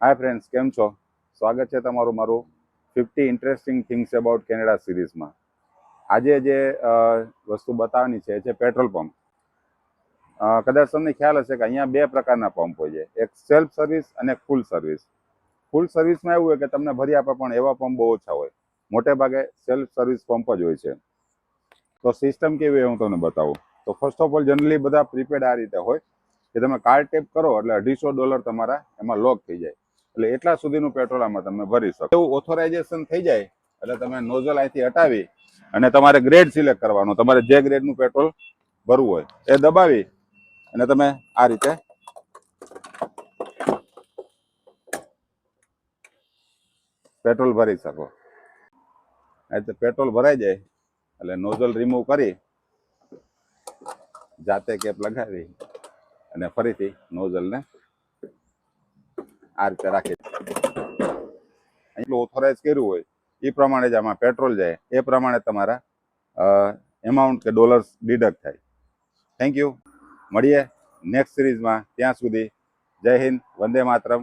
Hi friends કેમ છો? સ્વાગત છે તમારું મારું fifty interesting things about Canada સિરીઝમાં આજે જે વસ્તુ બતાવવાની છે, એ છે પેટ્રોલ પંપ કદાચ તમને ખ્યાલ હશે કે અહીંયા બે પ્રકારના પંપ હોય છે. એક સેલ્ફ સર્વિસ અને ફૂલ સર્વિસ ફૂલ સર્વિસમાં એવું હોય કે તમને ભરી આપે, પણ એવા પંપ બહુ ઓછા હોય. મોટે ભાગે સેલ્ફ સર્વિસ પંપ જ હોય છે. તો સિસ્ટમ કેવી હોય હું તમને બતાવું. તો ફર્સ્ટ ઓફ ઓલ જનરલી બધા પ્રીપેડ આ રીતે હોય કે તમે કાર્ડ ટેપ કરો એટલે અઢીસો ડોલર તમારા એમાં લોક થઈ જાય. એટલે એટલા સુધીનું પેટ્રોલ આમાં તમે ભરી શકો. એવું ઓથોરાઇઝેશન થઈ જાય, એટલે તમે નોઝલ અહીંથી હટાવી અને તમારે ગ્રેડ સિલેક્ટ કરવાનો. તમારે જે ગ્રેડનું પેટ્રોલ ભરવું હોય એ દબાવી અને તમે આ રીતે પેટ્રોલ ભરી શકો. રીતે પેટ્રોલ ભરાઈ જાય, એટલે નોઝલ રિમૂવ કરી જાતે કેપ લગાવી અને ફરીથી નોઝલને આ રીતે રાખી એટલું ઓથોરાઇઝ કર્યું હોય, એ પ્રમાણે જ આમાં પેટ્રોલ જાય. એ પ્રમાણે તમારા એમાઉન્ટ કે ડોલર્સ ડિડક્ટ થાય. થેન્ક યુ મળીએ નેક્સ્ટ સિરીઝમાં ત્યાં સુધી જય હિન્દ, વંદે માતરમ.